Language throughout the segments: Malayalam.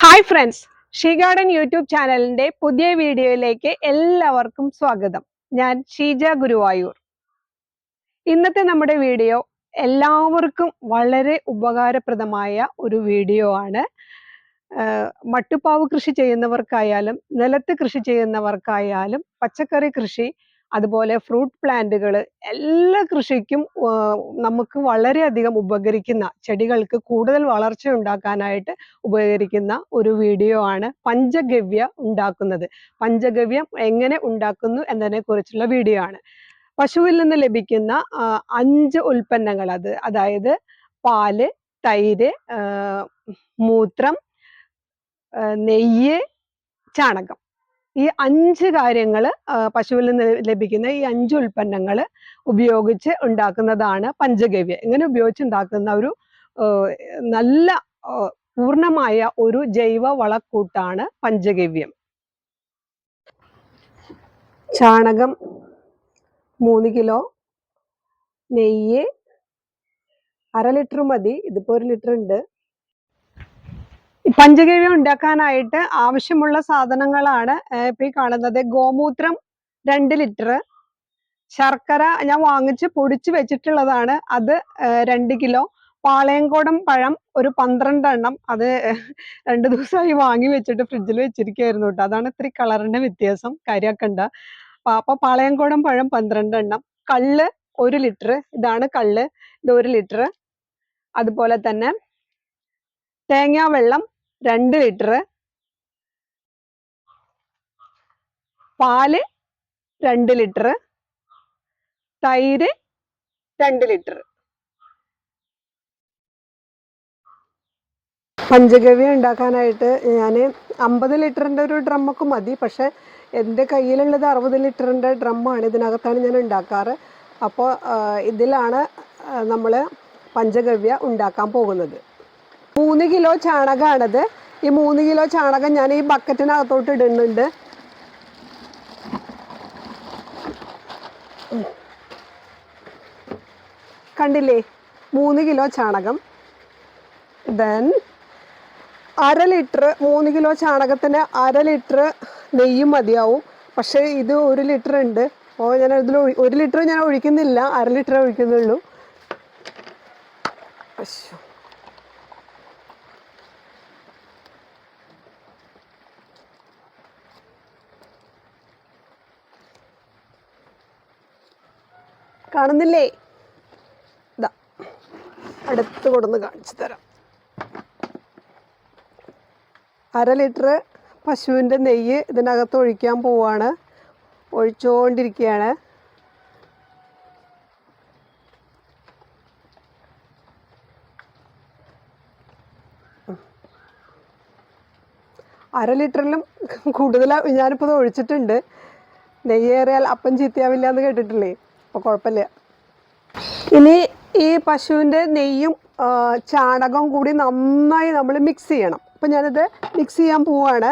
Hi friends she garden YouTube ചാനലിന്റെ പുതിയ വീഡിയോയിലേക്ക് എല്ലാവർക്കും സ്വാഗതം. ഞാൻ ഷീജ ഗുരുവായൂർ. ഇന്നത്തെ നമ്മുടെ വീഡിയോ എല്ലാവർക്കും വളരെ ഉപകാരപ്രദമായ ഒരു വീഡിയോ ആണ്. മട്ടുപ്പാവ് കൃഷി ചെയ്യുന്നവർക്കായാലും നിലത്ത് കൃഷി ചെയ്യുന്നവർക്കായാലും പച്ചക്കറി കൃഷി അതുപോലെ ഫ്രൂട്ട് പ്ലാന്റുകൾ എല്ലാ കൃഷിക്കും നമുക്ക് വളരെയധികം ഉപകരിക്കുന്ന ചെടികൾക്ക് കൂടുതൽ വളർച്ച ഉണ്ടാക്കാനായിട്ട് ഉപകരിക്കുന്ന ഒരു വീഡിയോ ആണ് പഞ്ചഗവ്യ ഉണ്ടാക്കുന്നത്. പഞ്ചഗവ്യം എങ്ങനെ ഉണ്ടാക്കുന്നു എന്നതിനെ കുറിച്ചുള്ള വീഡിയോ ആണ്. പശുവിൽ നിന്ന് ലഭിക്കുന്ന അഞ്ച് ഉൽപ്പന്നങ്ങൾ അത്. അതായത് പാൽ തൈര് മൂത്രം നെയ്യ് ചാണകം. ഈ അഞ്ച് കാര്യങ്ങൾ പശുവിൽ നിന്ന് ലഭിക്കുന്ന ഈ അഞ്ച് ഉൽപ്പന്നങ്ങൾ ഉപയോഗിച്ച് ഉണ്ടാക്കുന്നതാണ് പഞ്ചഗവ്യ. ഇങ്ങനെ ഉപയോഗിച്ച് ഉണ്ടാക്കുന്ന ഒരു നല്ല പൂർണമായ ഒരു ജൈവ വളക്കൂട്ടാണ് പഞ്ചഗവ്യം. ചാണകം മൂന്ന് കിലോ നെയ്യ് അര ലിറ്റർ മതി. ഇതിപ്പോ ഒരു ലിറ്റർ ഉണ്ട് പഞ്ചഗവ്യം ഉണ്ടാക്കാനായിട്ട് ആവശ്യമുള്ള സാധനങ്ങളാണ് ഇപ്പൊ ഈ കാണുന്നത്. ഗോമൂത്രം രണ്ട് ലിറ്റർ ശർക്കര ഞാൻ വാങ്ങിച്ച് പൊടിച്ച് വെച്ചിട്ടുള്ളതാണ്. അത് രണ്ട് കിലോ. പാളയംകോടം പഴം ഒരു പന്ത്രണ്ടെണ്ണം. അത് രണ്ട് ദിവസമായി വാങ്ങി വെച്ചിട്ട് ഫ്രിഡ്ജിൽ വെച്ചിരിക്കുകയായിരുന്നു കേട്ടോ അതാണ് ഇത്തിരി കളറിന്റെ വ്യത്യാസം. കാര്യാക്കണ്ട അപ്പൊ പാളയംകോടം പഴം പന്ത്രണ്ടെണ്ണം. കള്ള് ഒരു ലിറ്റർ ഇതാണ് കള്ള്. ഇത് ഒരു ലിറ്റർ അതുപോലെ തന്നെ തേങ്ങാ വെള്ളം രണ്ട് ലിറ്റർ പാൽ രണ്ട് ലിറ്റർ തൈര് രണ്ട് ലിറ്റർ പഞ്ചഗവ്യം ഉണ്ടാക്കാനായിട്ട് ഞാൻ അമ്പത് ലിറ്ററിന്റെ ഒരു ഡ്രമ്മൊക്കെ മതി. പക്ഷെ എന്റെ കയ്യിലുള്ളത് അറുപത് ലിറ്ററിന്റെ ഡ്രമ്മാണ് ഇതിനകത്താണ് ഞാൻ ഉണ്ടാക്കാറ്. അപ്പോൾ ഇതിലാണ് നമ്മൾ പഞ്ചഗവ്യ ഉണ്ടാക്കാൻ പോകുന്നത്. മൂന്ന് കിലോ ചാണകമാണത് ഈ മൂന്ന് കിലോ ചാണകം ഞാൻ ഈ ബക്കറ്റിനകത്തോട്ട് ഇടുന്നുണ്ട്. കണ്ടില്ലേ? മൂന്ന് കിലോ ചാണകം. ദെൻ അര ലിറ്റർ മൂന്ന് കിലോ ചാണകത്തിന് അര ലിറ്റർ നെയ്യും മതിയാവും. പക്ഷേ ഇത് ഒരു ലിറ്റർ ഉണ്ട്. അപ്പോൾ ഞാൻ ഇതിൽ ഒരു ലിറ്റർ ഞാൻ ഒഴിക്കുന്നില്ല. അര ലിറ്റർ ഒഴിക്കുന്നുള്ളൂ. അശ്ശോ. കാണുന്നില്ലേ? ഇതാ അടുത്ത് കൊടുന്ന് കാണിച്ചു തരാം. അര ലിറ്റർ പശുവിന്റെ നെയ്യ് ഇതിനകത്ത് ഒഴിക്കാൻ പോവാണ്. ഒഴിച്ചുകൊണ്ടിരിക്കുകയാണ് അര ലിറ്ററിലും കൂടുതൽ ഞാനിപ്പോൾ ഒഴിച്ചിട്ടുണ്ട്. നെയ്യേറിയാൽ അപ്പം ചീത്തയാവില്ല എന്ന് കേട്ടിട്ടില്ലേ? അപ്പോൾ കുഴപ്പമില്ല ഇനി ഈ പശുവിന്റെ നെയ്യും ചാണകവും കൂടി നന്നായി നമ്മൾ മിക്സ് ചെയ്യണം. അപ്പം ഞാനിത് മിക്സ് ചെയ്യാൻ പോവാണ്.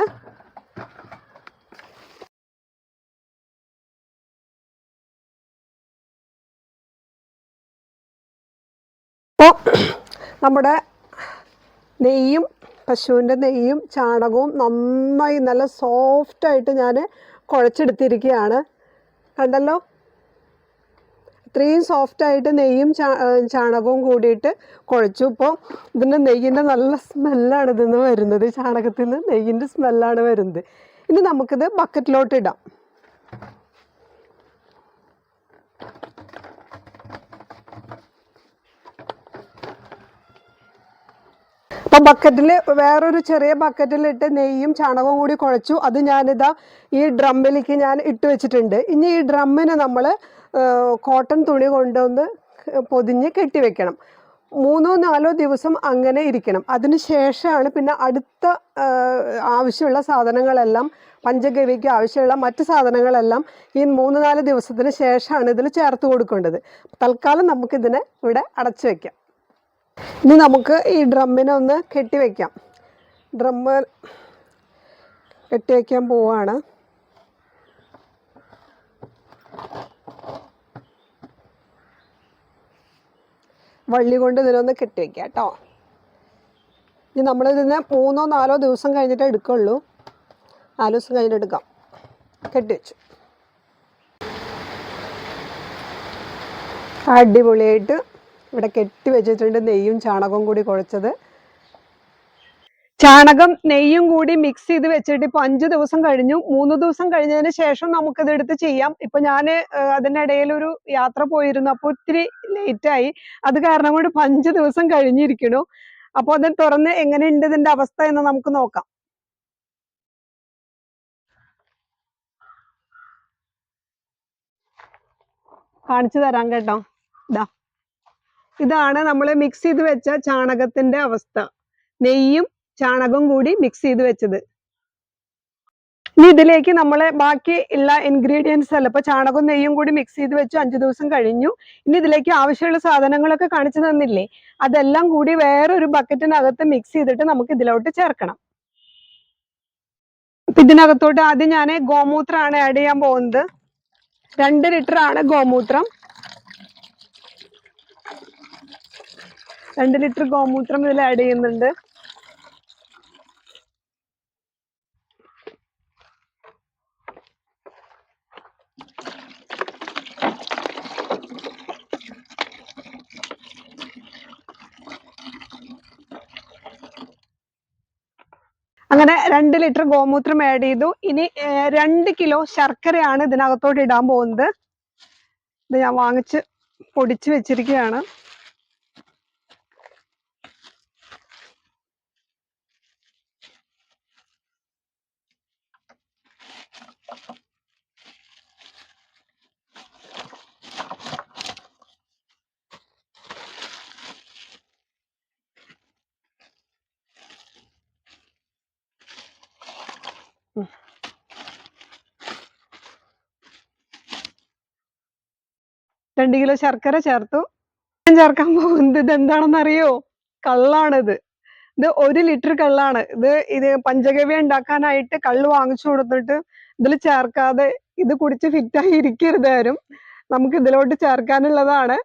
അപ്പോൾ നമ്മുടെ നെയ്യും പശുവിന്റെ നെയ്യും ചാണകവും നന്നായി നല്ല സോഫ്റ്റായിട്ട് ഞാൻ കുഴച്ചെടുത്തിരിക്കുകയാണ്. കണ്ടല്ലോ? ഇത്രയും സോഫ്റ്റായിട്ട് നെയ്യും ചാണകവും കൂടിയിട്ട് കുഴച്ചു. ഇപ്പോൾ ഇതിന്റെ നെയ്യിന്റെ നല്ല സ്മെല്ലാണ് ഇതിൽ നിന്ന് വരുന്നത്. ചാണകത്തിൽ നിന്ന് നെയ്യിന്റെ സ്മെല്ലാണ് വരുന്നത്. ഇനി നമുക്കിത് ബക്കറ്റിലോട്ട് ഇടാം. അപ്പം ബക്കറ്റിൽ വേറൊരു ചെറിയ ബക്കറ്റിലിട്ട് നെയ്യും ചാണകവും കൂടി കുഴച്ചു. അത് ഞാനിതാ ഈ ഡ്രമ്മിലേക്ക് ഞാൻ ഇട്ട് വെച്ചിട്ടുണ്ട്. ഇനി ഈ ഡ്രമ്മിന് നമ്മൾ കോട്ടൺ തുണി കൊണ്ടൊന്ന് പൊതിഞ്ഞ് കെട്ടി വെക്കണം. മൂന്നോ നാലോ ദിവസം അങ്ങനെ ഇരിക്കണം. അതിന് ശേഷമാണ് പിന്നെ അടുത്ത ആവശ്യമുള്ള സാധനങ്ങളെല്ലാം പഞ്ചഗവിക്ക് ആവശ്യമുള്ള മറ്റ് സാധനങ്ങളെല്ലാം ഈ മൂന്ന് നാല് ദിവസത്തിന് ശേഷമാണ് ഇതിൽ ചേർത്ത് കൊടുക്കേണ്ടത്. തൽക്കാലം നമുക്കിതിനെ ഇവിടെ അടച്ചു വെക്കാം. ഇനി നമുക്ക് ഈ ഡ്രമ്മിനെ ഒന്ന് കെട്ടി വെക്കാം. ഡ്രമ്മ് കെട്ടി പോവാണ്. വള്ളി കൊണ്ട് ഇതിനൊന്ന് കെട്ടി കേട്ടോ. ഇനി നമ്മളിതിന് മൂന്നോ നാലോ ദിവസം കഴിഞ്ഞിട്ട് എടുക്കുള്ളൂ. നാല് ദിവസം കഴിഞ്ഞിട്ട് എടുക്കാം. കെട്ടി വെച്ചു. അടിപൊളിയായിട്ട് ഇവിടെ കെട്ടി വെച്ചിട്ടുണ്ട് നെയ്യും ചാണകവും കൂടി കുഴച്ചത്. ചാണകം നെയ്യും കൂടി മിക്സ് ചെയ്ത് വെച്ചിട്ട് ഇപ്പൊ അഞ്ചു ദിവസം കഴിഞ്ഞു. മൂന്ന് ദിവസം കഴിഞ്ഞതിന് ശേഷം നമുക്കിത് എടുത്ത് ചെയ്യാം. ഇപ്പൊ ഞാൻ അതിനിടയിൽ ഒരു യാത്ര പോയിരുന്നു. അപ്പൊ ഒത്തിരി ലേറ്റ് ആയി. അത് കാരണം കൊണ്ട് ഇപ്പൊ അഞ്ചു ദിവസം കഴിഞ്ഞിരിക്കണു അപ്പൊ അത് തുറന്ന് എങ്ങനെയുണ്ട് ഇതിന്റെ അവസ്ഥ എന്ന് നമുക്ക് നോക്കാം. കാണിച്ചു തരാം കേട്ടോ. ഇതാ ഇതാണ് നമ്മൾ മിക്സ് ചെയ്ത് വെച്ച ചാണകത്തിന്റെ അവസ്ഥ. നെയ്യും ചാണകവും കൂടി മിക്സ് ചെയ്ത് വെച്ചത്. ഇനി ഇതിലേക്ക് നമ്മൾ ബാക്കി ഉള്ള ഇൻഗ്രീഡിയൻസ് അല്ല ഇപ്പൊ ചാണകവും നെയ്യും കൂടി മിക്സ് ചെയ്ത് വെച്ചു അഞ്ചു ദിവസം കഴിഞ്ഞു. ഇനി ഇതിലേക്ക് ആവശ്യമുള്ള സാധനങ്ങളൊക്കെ കാണിച്ചു തന്നില്ലേ അതെല്ലാം കൂടി വേറൊരു ബക്കറ്റിനകത്ത് മിക്സ് ചെയ്തിട്ട് നമുക്ക് ഇതിലോട്ട് ചേർക്കണം. ഇതിനകത്തോട്ട് ആദ്യം ഞാൻ ഗോമൂത്രമാണ് ആഡ് ചെയ്യാൻ പോകുന്നത്. രണ്ട് ലിറ്റർ ആണ് ഗോമൂത്രം. രണ്ട് ലിറ്റർ ഗോമൂത്രം ഇതിൽ ആഡ് ചെയ്യുന്നുണ്ട്. അങ്ങനെ രണ്ട് ലിറ്റർ ഗോമൂത്രം ആഡ് ചെയ്തു. ഇനി രണ്ട് കിലോ ശർക്കരയാണ് ഇതിനകത്തോട്ട് ഇടാൻ പോകുന്നത്. ഇത് ഞാൻ വാങ്ങിച്ച് പൊടിച്ച് വെച്ചിരിക്കുകയാണ്. രണ്ട് കിലോ ശർക്കര ചേർത്തു. ഞാൻ ചേർക്കാൻ പോകുന്നത് ഇത് എന്താണെന്നറിയോ കള്ളാണിത്. ഇത് ഒരു ലിറ്റർ കള്ളാണ്. ഇത് ഇത് പഞ്ചഗവ്യ ഉണ്ടാക്കാനായിട്ട് കള്ള് വാങ്ങിച്ചു കൊടുത്തിട്ട് ഇതിൽ ചേർക്കാതെ ഇത് കുടിച്ച് ഫിറ്റായി ഇരിക്കരുത് ആരും. നമുക്ക് ഇതിലോട്ട് ചേർക്കാനുള്ളതാണ്.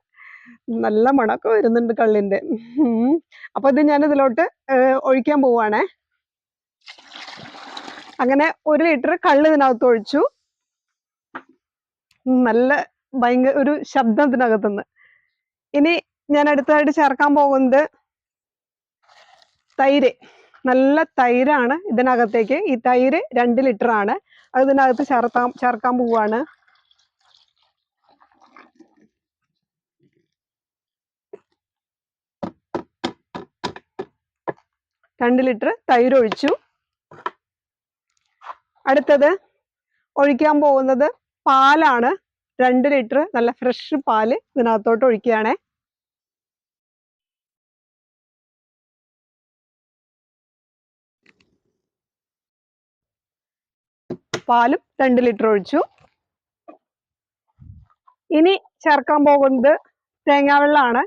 നല്ല മണമൊക്കെ വരുന്നുണ്ട് കള്ളിന്റെ ഉം. അപ്പൊ ഇത് ഞാൻ ഇതിലോട്ട് ഒഴിക്കാൻ പോവാണേ. അങ്ങനെ ഒരു ലിറ്റർ കള്ള് ഇതിനകത്ത് ഒഴിച്ചു. നല്ല ഭയങ്കര ഒരു ശബ്ദം ഇതിനകത്തുനിന്ന് ഇനി ഞാൻ അടുത്തതായിട്ട് ചേർക്കാൻ പോകുന്നത് തൈര്. നല്ല തൈരാണ് ഇതിനകത്തേക്ക്. ഈ തൈര് രണ്ട് ലിറ്റർ ആണ്. അത് ഇതിനകത്ത് ചേർത്താൻ ചേർക്കാൻ പോവാണ്. രണ്ട് ലിറ്റർ തൈര് ഒഴിച്ചു. അടുത്തത് ഒഴിക്കാൻ പോകുന്നത് പാലാണ്. രണ്ട് ലിറ്റർ നല്ല ഫ്രഷ് പാൽ ഇതിനകത്തോട്ട് ഒഴിക്കുകയാണേ. പാലും രണ്ട് ലിറ്റർ ഒഴിച്ചു. ഇനി ചേർക്കാൻ പോകുന്നത് തേങ്ങാവെള്ളമാണ്.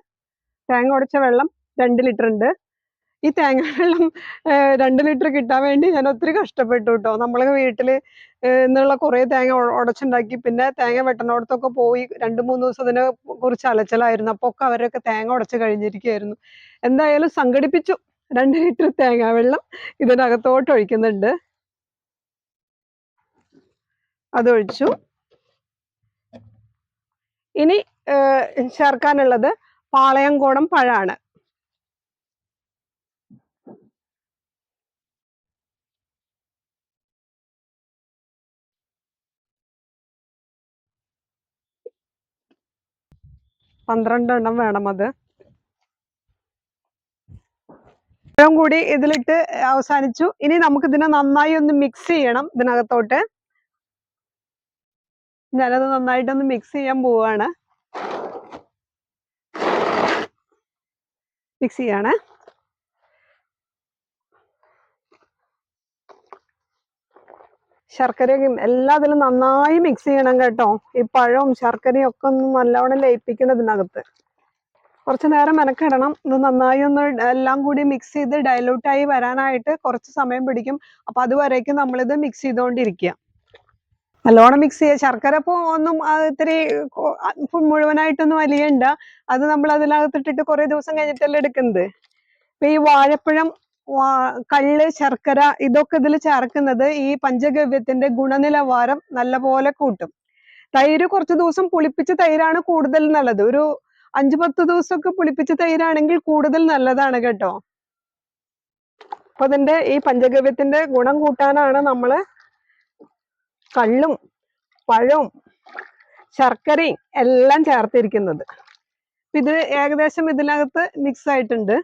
തേങ്ങ ഉടച്ച വെള്ളം രണ്ട് ലിറ്റർ ഉണ്ട്. ഈ തേങ്ങ വെള്ളം ഏർ രണ്ട് ലിറ്റർ കിട്ടാൻ വേണ്ടി ഞാൻ ഒത്തിരി കഷ്ടപ്പെട്ടു കേട്ടോ നമ്മളെ വീട്ടിൽ ഏർ ഇന്നുള്ള കുറേ തേങ്ങ ഉടച്ചുണ്ടാക്കി പിന്നെ തേങ്ങ വെട്ടണോടത്തൊക്കെ പോയി രണ്ട് മൂന്ന് ദിവസം അതിനെ കുറിച്ച് അലച്ചലായിരുന്നു. അപ്പോൾ ഒക്കെ അവരൊക്കെ തേങ്ങ ഉടച്ച് കഴിഞ്ഞിരിക്കുകയായിരുന്നു. എന്തായാലും സംഘടിപ്പിച്ചു. രണ്ട് ലിറ്റർ തേങ്ങാവെള്ളം ഇതിനകത്തോട്ട് ഒഴിക്കുന്നുണ്ട്. അതൊഴിച്ചു ഇനി ചേർക്കാനുള്ളത് പാളയംകോടൻ പഴമാണ് പന്ത്രണ്ടെണ്ണം വേണം അത്. ഇത്രയും കൂടി ഇതിലിട്ട് അവസാനിച്ചു. ഇനി നമുക്ക് ഇതിനെ നന്നായി ഒന്ന് മിക്സ് ചെയ്യണം ഇതിനകത്തോട്ട്. ഞാനത് നന്നായിട്ടൊന്ന് മിക്സ് ചെയ്യാൻ പോവാണ്. മിക്സ് ചെയ്യാണ്. ശർക്കരയും എല്ലാം ഇതിലും നന്നായി മിക്സ് ചെയ്യണം കേട്ടോ. ഈ പഴവും ശർക്കരയും ഒക്കെ ഒന്ന് നല്ലവണ്ണം ലയിപ്പിക്കണം ഇതിനകത്ത് കുറച്ച് നേരം മെനക്കിടണം. ഇത് നന്നായി ഒന്ന് എല്ലാം കൂടി മിക്സ് ചെയ്ത് ഡൈലൂട്ട് ആയി വരാനായിട്ട് കുറച്ച് സമയം പിടിക്കും. അപ്പൊ അതുവരേക്കും നമ്മളിത് മിക്സ് ചെയ്തുകൊണ്ടിരിക്കുക നല്ലോണം മിക്സ് ചെയ്യുക ശർക്കര ഇപ്പൊ ഒന്നും ഇത്തിരി മുഴുവനായിട്ടൊന്നും അലിയണ്ട. അത് നമ്മൾ അതിനകത്തിട്ടിട്ട് കുറേ ദിവസം കഴിഞ്ഞിട്ടല്ലേ എടുക്കുന്നത്. ഇപ്പൊ ഈ വാഴപ്പഴം കള്ള് ശർക്കര ഇതൊക്കെ ഇതിൽ ചേർക്കുന്നത് ഈ പഞ്ചഗവ്യത്തിന്റെ ഗുണനിലവാരം നല്ലപോലെ കൂട്ടും. തൈര് കുറച്ച് ദിവസം പുളിപ്പിച്ച തൈരാണ് കൂടുതൽ നല്ലത്. ഒരു അഞ്ചു പത്ത് ദിവസമൊക്കെ പുളിപ്പിച്ച തൈരാണെങ്കിൽ കൂടുതൽ നല്ലതാണ് കേട്ടോ. അപ്പൊ അതിന്റെ ഈ പഞ്ചഗവ്യത്തിന്റെ ഗുണം കൂട്ടാനാണ് നമ്മൾ കള്ളും പഴവും ശർക്കരയും എല്ലാം ചേർത്തിരിക്കുന്നത്. ഇത് ഏകദേശം ഇതിനകത്ത് മിക്സ് ആയിട്ടുണ്ട്.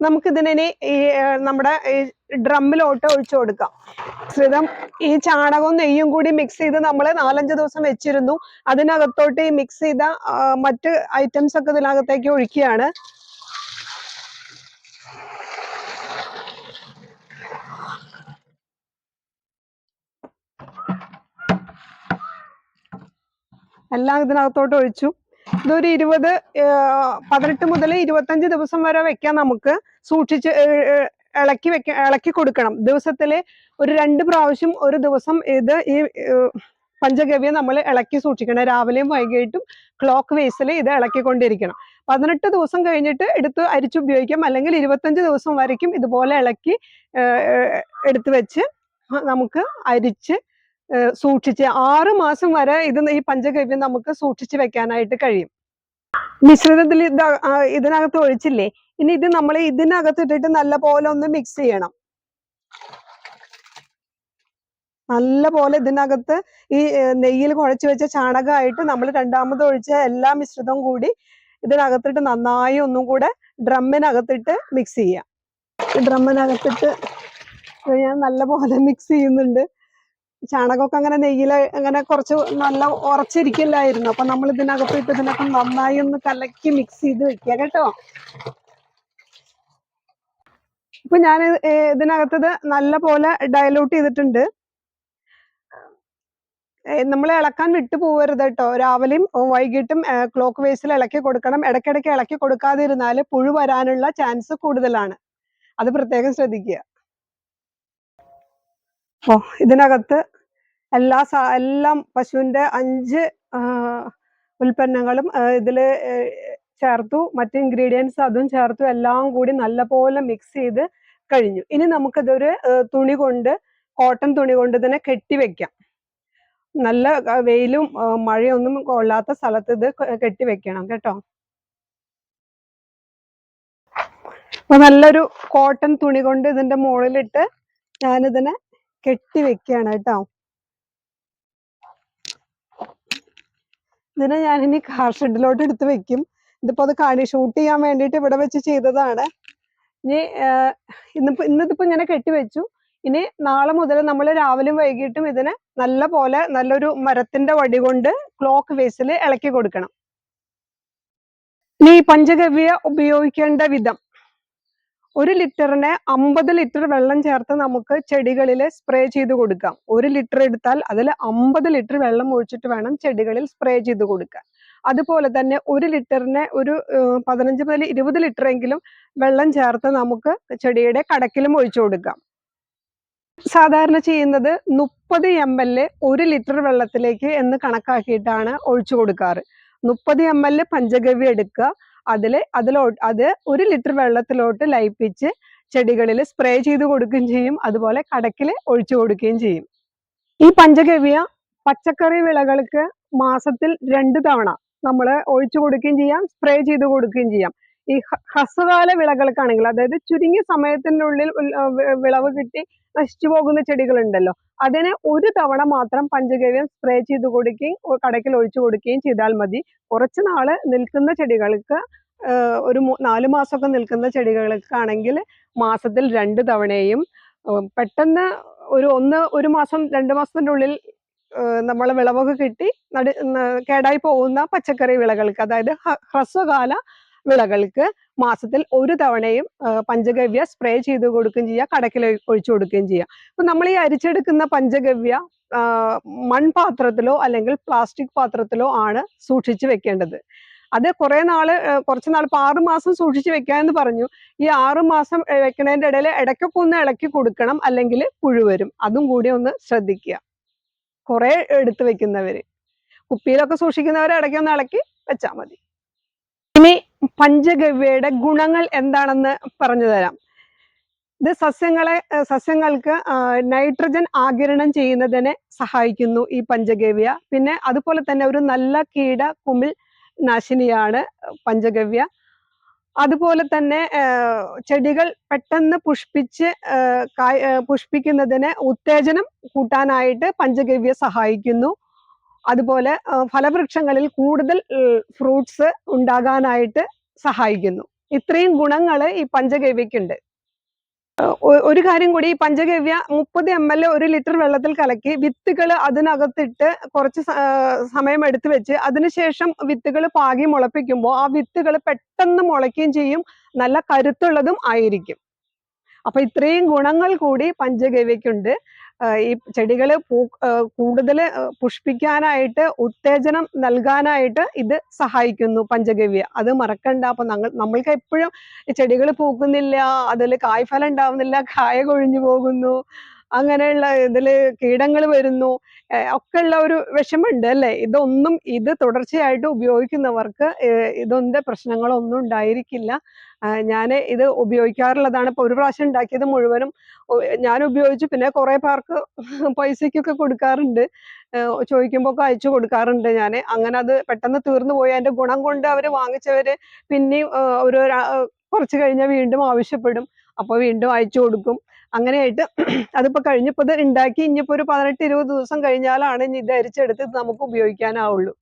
നമുക്കിതിനെ ഈ ഏർ, നമ്മുടെ ഈ ഡ്രമ്മിലോട്ട് ഒഴിച്ചു കൊടുക്കാം. മിശ്രിതം ഈ ചാണകവും നെയ്യും കൂടി മിക്സ് ചെയ്ത് നമ്മൾ നാലഞ്ച് ദിവസം വെച്ചിരുന്നു. അതിനകത്തോട്ട് ഈ മിക്സ് ചെയ്ത മറ്റ് ഐറ്റംസ് ഒക്കെ ഇതിനകത്തേക്ക് ഒഴിക്കുകയാണ്. എല്ലാം ഇതിനകത്തോട്ട് ഒഴിച്ചു. ഇതൊരു ഇരുപത് പതിനെട്ട് മുതൽ ഇരുപത്തഞ്ച് ദിവസം വരെ വെക്കാം നമുക്ക് സൂക്ഷിച്ച് ഇളക്കി വെക്ക ഇളക്കി കൊടുക്കണം. ദിവസത്തിൽ ഒരു രണ്ട് പ്രാവശ്യം ഒരു ദിവസം ഇത് ഈ പഞ്ചഗവ്യം നമ്മൾ ഇളക്കി സൂക്ഷിക്കണം. രാവിലെയും വൈകിട്ടും ക്ലോക്ക് വേസിൽ ഇത് ഇളക്കിക്കൊണ്ടിരിക്കണം. പതിനെട്ട് ദിവസം കഴിഞ്ഞിട്ട് എടുത്ത് അരിച്ചുപയോഗിക്കാം അല്ലെങ്കിൽ ഇരുപത്തഞ്ച് ദിവസം വരയ്ക്കും ഇതുപോലെ ഇളക്കി എടുത്ത് വെച്ച് നമുക്ക് അരിച്ച് സൂക്ഷിച്ച് ആറ് മാസം വരെ ഇത് ഈ പഞ്ചഗവ്യം നമുക്ക് സൂക്ഷിച്ച് വെക്കാനായിട്ട് കഴിയും. മിശ്രിതത്തിൽ ഇത് ഇതിനകത്ത് ഒഴിച്ചില്ലേ? ഇനി ഇത് നമ്മൾ ഇതിനകത്ത് ഇട്ടിട്ട് നല്ല പോലെ ഒന്ന് മിക്സ് ചെയ്യണം. നല്ല പോലെ ഇതിനകത്ത് ഈ നെയ്യിൽ കുഴച്ച് വെച്ച ചാണകമായിട്ട് നമ്മൾ രണ്ടാമത് ഒഴിച്ച എല്ലാ മിശ്രിതവും കൂടി ഇതിനകത്തിട്ട് നന്നായി ഒന്നും കൂടെ ഡ്രമ്മിനകത്തിട്ട് മിക്സ് ചെയ്യാം. ഡ്രമ്മിനകത്തിട്ട് ഞാൻ നല്ല പോലെ മിക്സ് ചെയ്യുന്നുണ്ട്. ചാണകമൊക്കെ അങ്ങനെ നെയ്യിൽ അങ്ങനെ കുറച്ച് നല്ല ഉറച്ചിരിക്കില്ലായിരുന്നു അപ്പൊ നമ്മൾ ഇതിനകത്ത് ഇട്ട് ഇതിനൊക്കെ നന്നായി ഒന്ന് കലക്കി മിക്സ് ചെയ്ത് വെക്കുക കേട്ടോ. ഇപ്പൊ ഞാൻ ഇതിനകത്തത് നല്ല പോലെ ഡയലൂട്ട് ചെയ്തിട്ടുണ്ട്. നമ്മൾ ഇളക്കാൻ വിട്ടു പോകരുത് കേട്ടോ. രാവിലെയും വൈകിട്ടും ക്ലോക്ക് വേസിൽ ഇളക്കി കൊടുക്കണം. ഇടയ്ക്കിടയ്ക്ക് ഇളക്കി കൊടുക്കാതിരുന്നാൽ പുഴു വരാനുള്ള ചാൻസ് കൂടുതലാണ്. അത് പ്രത്യേകം ശ്രദ്ധിക്കുക. ഓ ഇതിനകത്ത് എല്ലാ സാ എല്ലാം പശുവിന്റെ അഞ്ച് ഉൽപ്പന്നങ്ങളും ഇതിൽ ചേർത്തു. മറ്റ് ഇൻഗ്രീഡിയൻസ് അതും ചേർത്തു. എല്ലാം കൂടി നല്ലപോലെ മിക്സ് ചെയ്ത് കഴിഞ്ഞു. ഇനി നമുക്കിതൊരു തുണി കൊണ്ട് കോട്ടൺ തുണി കൊണ്ട് തന്നെ കെട്ടിവെക്കാം നല്ല വെയിലും മഴയൊന്നും കൊള്ളാത്ത സ്ഥലത്ത് ഇത് കെട്ടിവെക്കണം കെട്ടി അപ്പൊ നല്ലൊരു കോട്ടൺ തുണി കൊണ്ട് ഇതിന്റെ മുകളിലിട്ട് ഞാനിതിനെ കെട്ടി വെക്കുകയാണ് കേട്ടോ. ഇതിനെ ഇനി കാർ ഷെഡിലോട്ട് എടുത്ത് വെക്കും. ഇതിപ്പോ അത് കാണി ഷൂട്ട് ചെയ്യാൻ വേണ്ടിയിട്ട് ഇവിടെ വെച്ച് ചെയ്തതാണ്. ഇനി ഇന്നിപ്പോ ഇന്നിതിപ്പോ ഇങ്ങനെ കെട്ടി വെച്ചു. ഇനി നാളെ മുതൽ നമ്മൾ രാവിലെയും വൈകിട്ടും ഇതിനെ നല്ല പോലെ നല്ലൊരു മരത്തിന്റെ വടി കൊണ്ട് ക്ലോക്ക് വേസിൽ ഇളക്കി കൊടുക്കണം. ഇനി പഞ്ചഗവ്യ ഉപയോഗിക്കേണ്ട വിധം. ഒരു ലിറ്ററിന് അമ്പത് ലിറ്റർ വെള്ളം ചേർത്ത് നമുക്ക് ചെടികളിൽ സ്പ്രേ ചെയ്ത് കൊടുക്കാം. ഒരു ലിറ്റർ എടുത്താൽ അതിൽ അമ്പത് ലിറ്റർ വെള്ളം ഒഴിച്ചിട്ട് വേണം ചെടികളിൽ സ്പ്രേ ചെയ്ത് കൊടുക്കാൻ. അതുപോലെ തന്നെ ഒരു ലിറ്ററിന് ഒരു പതിനഞ്ച് മുതൽ ഇരുപത് ലിറ്റർ എങ്കിലും വെള്ളം ചേർത്ത് നമുക്ക് ചെടിയുടെ കടക്കിലും ഒഴിച്ചു കൊടുക്കാം. സാധാരണ ചെയ്യുന്നത് മുപ്പത് എം എൽ ഒരു ലിറ്റർ വെള്ളത്തിലേക്ക് എന്ന് കണക്കാക്കിയിട്ടാണ് ഒഴിച്ചു കൊടുക്കാറ്. മുപ്പത് എം എൽ പഞ്ചഗവ്യ എടുക്കുക. അതിൽ അതിലോ അത് ഒരു ലിറ്റർ വെള്ളത്തിലോട്ട് ലയിപ്പിച്ച് ചെടികളിൽ സ്പ്രേ ചെയ്ത് കൊടുക്കുകയും ചെയ്യും. അതുപോലെ കടക്കിൽ ഒഴിച്ചു കൊടുക്കുകയും ചെയ്യും. ഈ പഞ്ചഗവ്യ പച്ചക്കറി വിളകൾക്ക് മാസത്തിൽ രണ്ട് തവണ നമ്മൾ ഒഴിച്ചു കൊടുക്കുകയും ചെയ്യാം സ്പ്രേ ചെയ്ത് കൊടുക്കുകയും ചെയ്യാം. ഈ ഹ്രസ്വകാല വിളകൾക്കാണെങ്കിൽ അതായത് ചുരുങ്ങിയ സമയത്തിനുള്ളിൽ വിളവ് കിട്ടി നശിച്ചു പോകുന്ന ചെടികളുണ്ടല്ലോ അതിനെ ഒരു തവണ മാത്രം പഞ്ചഗവ്യം സ്പ്രേ ചെയ്ത് കൊടുക്കുകയും കടക്കിൽ ഒഴിച്ചു കൊടുക്കുകയും ചെയ്താൽ മതി. കുറച്ച് നാൾ നിൽക്കുന്ന ചെടികൾക്ക് ഒരു നാലു മാസമൊക്കെ നിൽക്കുന്ന ചെടികൾക്കാണെങ്കിൽ മാസത്തിൽ രണ്ട് തവണയും പെട്ടെന്ന് ഒരു ഒന്ന് ഒരു മാസം രണ്ട് മാസത്തിന്റെ ഉള്ളിൽ നമ്മൾ വിളവൊക്കെ കിട്ടി നടു കേടായി പോകുന്ന പച്ചക്കറി വിളകൾക്ക് അതായത് ഹ്രസ്വകാല വിളകൾക്ക് മാസത്തിൽ ഒരു തവണയും പഞ്ചഗവ്യ സ്പ്രേ ചെയ്ത് കൊടുക്കുകയും ചെയ്യുക കടക്കിൽ ഒഴിച്ചു കൊടുക്കുകയും ചെയ്യുക അപ്പൊ നമ്മൾ ഈ അരിച്ചെടുക്കുന്ന പഞ്ചഗവ്യ മൺപാത്രത്തിലോ അല്ലെങ്കിൽ പ്ലാസ്റ്റിക് പാത്രത്തിലോ ആണ് സൂക്ഷിച്ചു വെക്കേണ്ടത്. അത് കുറെ നാൾ കുറച്ച് നാൾ ഇപ്പൊ ആറു മാസം സൂക്ഷിച്ചു വെക്കാന്ന് പറഞ്ഞു. ഈ ആറു മാസം വെക്കണതിന്റെ ഇടയിൽ ഇടയ്ക്കൊക്കെ ഒന്ന് ഇളക്കി കൊടുക്കണം അല്ലെങ്കിൽ പുഴു വരും. അതും കൂടി ഒന്ന് ശ്രദ്ധിക്കുക. കുറെ എടുത്തു വെക്കുന്നവര്. കുപ്പിയിലൊക്കെ സൂക്ഷിക്കുന്നവരെ ഇടയ്ക്ക് ഒന്ന് ഇളക്കി വെച്ചാൽ മതി. ഇനി പഞ്ചഗവ്യയുടെ ഗുണങ്ങൾ എന്താണെന്ന് പറഞ്ഞു തരാം. ഇത് സസ്യങ്ങളെ സസ്യങ്ങൾക്ക് നൈട്രജൻ ആകിരണം ചെയ്യുന്നതിനെ സഹായിക്കുന്നു ഈ പഞ്ചഗവ്യ. പിന്നെ അതുപോലെ തന്നെ ഒരു നല്ല കീട കുമിൾ നാശിനിയാണ് പഞ്ചഗവ്യ. അതുപോലെ തന്നെ ചെടികൾ പെട്ടെന്ന് പുഷ്പിച്ച് പുഷ്പിക്കുന്നതിന് ഉത്തേജനം കൂട്ടാനായിട്ട് പഞ്ചഗവ്യ സഹായിക്കുന്നു. അതുപോലെ ഫലവൃക്ഷങ്ങളിൽ കൂടുതൽ ഫ്രൂട്ട്സ് ഉണ്ടാകാനായിട്ട് സഹായിക്കുന്നു. ഇത്രയും ഗുണങ്ങൾ ഈ പഞ്ചഗവ്യക്കുണ്ട് ഒരു കാര്യം കൂടി ഈ പഞ്ചഗവ്യ മുപ്പത് എം എൽ ഒരു ലിറ്റർ വെള്ളത്തിൽ കലക്കി വിത്തുകൾ അതിനകത്തിട്ട് കുറച്ച് സമയം എടുത്തു വെച്ച് അതിനുശേഷം വിത്തുകൾ പാകി മുളപ്പിക്കുമ്പോൾ ആ വിത്തുകൾ പെട്ടെന്ന് മുളയ്ക്കുകയും ചെയ്യും. നല്ല കരുത്തുള്ളതും ആയിരിക്കും. അപ്പൊ ഇത്രയും ഗുണങ്ങൾ കൂടി പഞ്ചഗവ്യക്കുണ്ട് ഈ ചെടികൾ പൂ കൂടുതൽ പുഷ്പിക്കാനായിട്ട് ഉത്തേജനം നൽകാനായിട്ട് ഇത് സഹായിക്കുന്നു പഞ്ചഗവ്യ. അത് മറക്കണ്ട. അപ്പൊ ഞങ്ങൾ നമ്മൾക്ക് എപ്പോഴും ചെടികൾ പൂക്കുന്നില്ല അതിൽ കായ്ഫലം ഉണ്ടാവുന്നില്ല കായ കൊഴിഞ്ഞു പോകുന്നു. അങ്ങനെയുള്ള ഇതിൽ കീടങ്ങൾ വരുന്നു. ഒക്കെ ഉള്ള ഒരു വിഷമമുണ്ട് അല്ലെ? ഇതൊന്നും ഇത് തുടർച്ചയായിട്ട് ഉപയോഗിക്കുന്നവർക്ക് ഏർ ഇതിന്റെ പ്രശ്നങ്ങളൊന്നും ഉണ്ടായിരിക്കില്ല. ഞാൻ ഇത് ഉപയോഗിക്കാറുള്ളതാണ്. ഇപ്പൊ ഒരു പ്രാവശ്യം ഉണ്ടാക്കിയത് മുഴുവനും ഞാൻ ഉപയോഗിച്ചു. പിന്നെ കുറേ പേർക്ക് പൈസക്കൊക്കെ കൊടുക്കാറുണ്ട്. ഏർ ചോദിക്കുമ്പോ ഒക്കെ അയച്ചു കൊടുക്കാറുണ്ട് ഞാൻ അങ്ങനെ അത് പെട്ടെന്ന് തീർന്നു പോയി. അതിന്റെ ഗുണം കൊണ്ട് അവർ വാങ്ങിച്ചവര് പിന്നെയും ഒരു കുറച്ച് കഴിഞ്ഞാൽ വീണ്ടും ആവശ്യപ്പെടും. അപ്പോൾ വീണ്ടും അയച്ചു കൊടുക്കും. അങ്ങനെയായിട്ട് അതിപ്പോ കഴിഞ്ഞപ്പോൾ ഇത് ഉണ്ടാക്കി ഇനിയിപ്പോൾ ഒരു പതിനെട്ട് ഇരുപത് ദിവസം കഴിഞ്ഞാലാണ് ഇനി ഇത് അരിച്ചെടുത്ത് ഇത് നമുക്ക് ഉപയോഗിക്കാനാവുള്ളൂ.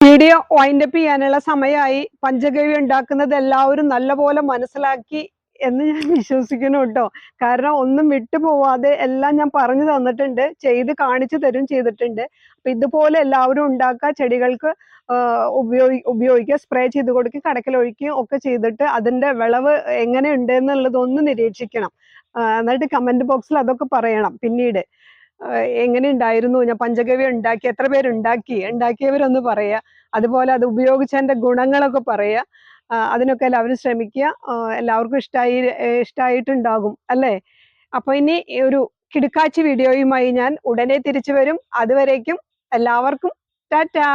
വീഡിയോ വൈൻഡപ്പ് ചെയ്യാനുള്ള സമയമായി. പഞ്ചഗവി ഉണ്ടാക്കുന്നത് എല്ലാവരും നല്ലപോലെ മനസ്സിലാക്കി എന്ന് ഞാൻ വിശ്വസിക്കുന്നു കേട്ടോ. കാരണം ഒന്നും വിട്ടുപോവാതെ എല്ലാം ഞാൻ പറഞ്ഞു തന്നിട്ടുണ്ട്. ചെയ്ത് കാണിച്ചു തരും ചെയ്തിട്ടുണ്ട്. അപ്പൊ ഇതുപോലെ എല്ലാവരും ഉണ്ടാക്കുക ചെടികൾക്ക് ഉപയോഗി ഉപയോഗിക്കുക സ്പ്രേ ചെയ്ത് കൊടുക്കുക കടക്കലൊഴിക്കുകയും ഒക്കെ ചെയ്തിട്ട് അതിന്റെ വിളവ് എങ്ങനെയുണ്ട് എന്നുള്ളത് ഒന്ന് നിരീക്ഷിക്കണം. എന്നിട്ട് കമന്റ് ബോക്സിൽ അതൊക്കെ പറയണം. പിന്നീട് എങ്ങനെ ഉണ്ടായിരുന്നു ഞാൻ പഞ്ചഗവ്യ ഉണ്ടാക്കി എത്ര പേര് ഉണ്ടാക്കി? ഉണ്ടാക്കിയവരൊന്ന് പറയാ അതുപോലെ അത് ഉപയോഗിച്ചതിന്റെ ഗുണങ്ങളൊക്കെ പറയാ ആഹ് അതിനൊക്കെ എല്ലാവരും ശ്രമിക്കുക. എല്ലാവർക്കും ഇഷ്ടമായി ഇഷ്ടമായിട്ടുണ്ടാകും അല്ലേ? അപ്പൊ ഇനി ഒരു കിടുക്കാച്ചി വീഡിയോയുമായി ഞാൻ ഉടനെ തിരിച്ചു വരും. അതുവരേക്കും എല്ലാവർക്കും ടാറ്റാ!